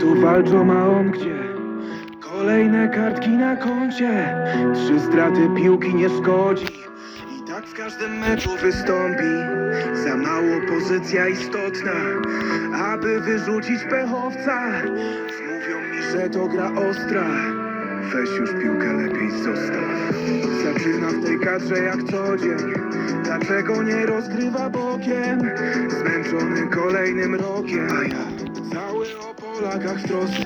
Tu walczą, a on gdzie? Kolejne kartki na koncie. Trzy straty piłki nie szkodzi. I tak w każdym meczu wystąpi. Za mało pozycja istotna, aby wyrzucić pechowca. Mówią mi, że to gra ostra. Weź już piłkę lepiej zostaw. Zaczyna w tej kadrze jak co dzień. Dlaczego nie rozgrywa bokiem? Zmęczony kolejnym rokiem. A ja cały o Polakach w trosce.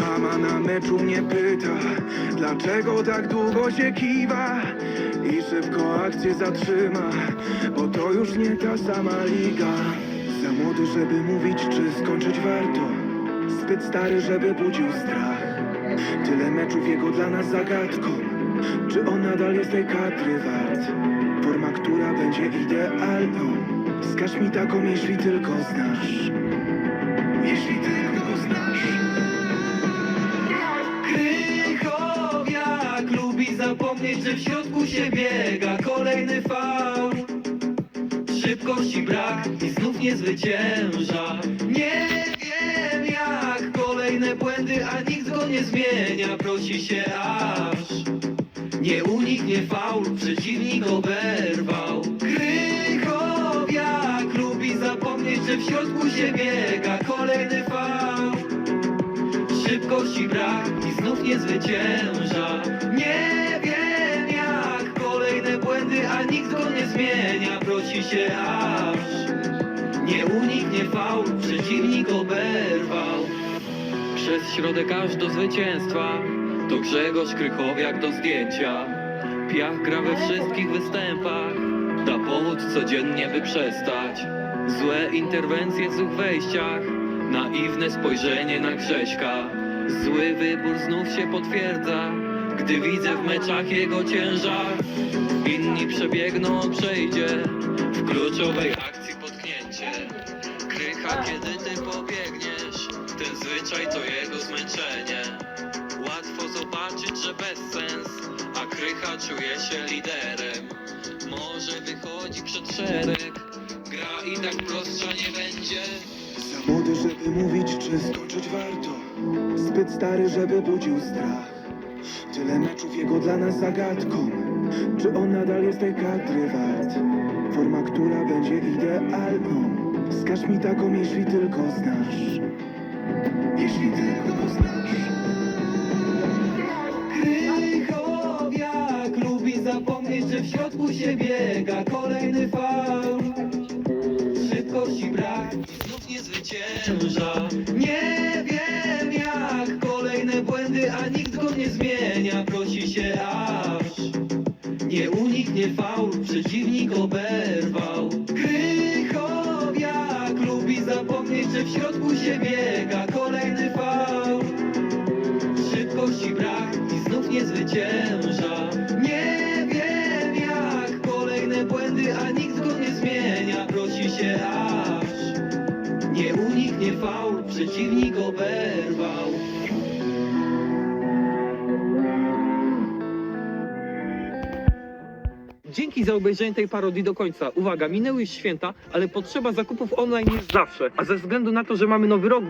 Mama na meczu mnie pyta, dlaczego tak długo się kiwa i szybko akcję zatrzyma, bo to już nie ta sama liga. Za młody, żeby mówić, czy skończyć warto. Zbyt stary, żeby budził strach. Tyle meczów jego dla nas zagadką. Czy on nadal jest tej kadry wart? Forma, która będzie idealną. Wskaż mi taką, jeśli tylko znasz. Jeśli tylko znasz. Krychowiak lubi zapomnieć, że w środku się biega kolejny faul Szybkości brak i znów nie zwycięża Nie wiem jak kolejne błędy, a nikt go nie zmienia Prosi się aż nie uniknie faul, przeciwnik oberwał. Krychowiak lubi zapomnieć, że w środku się biega kolejny faul Szybkości brak i znów nie zwycięża. Nie wiem jak kolejne błędy, a nikt go nie zmienia. Prosi się aż. Nie uniknie faul, przeciwnik oberwał. Przez środek aż do zwycięstwa To Grzegorz Krychowiak do zdjęcia. Piach gra we wszystkich występach. Da powód codziennie by przestać. Złe interwencje w złych wejściach. Naiwne spojrzenie na Grześka. Zły wybór znów się potwierdza. Gdy widzę w meczach jego ciężar Inni przebiegną, on przejdzie. W kluczowej akcji potknięcie. Krycha, kiedy ty pobiegniesz Ten zwyczaj to jego zmęczenie zobaczyć, że bez sens A Krycha czuje się liderem Może wychodzi przed szereg Gra i tak prostsza nie będzie Za młody, żeby mówić, czy skończyć warto. Zbyt stary, żeby budził strach. Tyle meczów jego dla nas zagadką. Czy on nadal jest tej kadry wart? Forma, która będzie idealną. Wskaż mi taką, jeśli tylko znasz. Jeśli tylko go środku się biega kolejny faul. Szybkości brak i znów nie zwycięża. Nie wiem jak kolejne błędy, a nikt go nie zmienia. Prosi się aż nie uniknie faul, przeciwnik oberwał. Krychowiak lubi zapomnieć, że w środku się biega. Kolejny faul Szybkości brak i znów nie zwycięża a nikt go nie zmienia Prosi się aż nie uniknie faul, przeciwnik oberwał Dzięki za obejrzenie tej parodii do końca. Uwaga, minęły już święta, ale potrzeba zakupów online jest zawsze. A ze względu na to, że mamy nowy rok,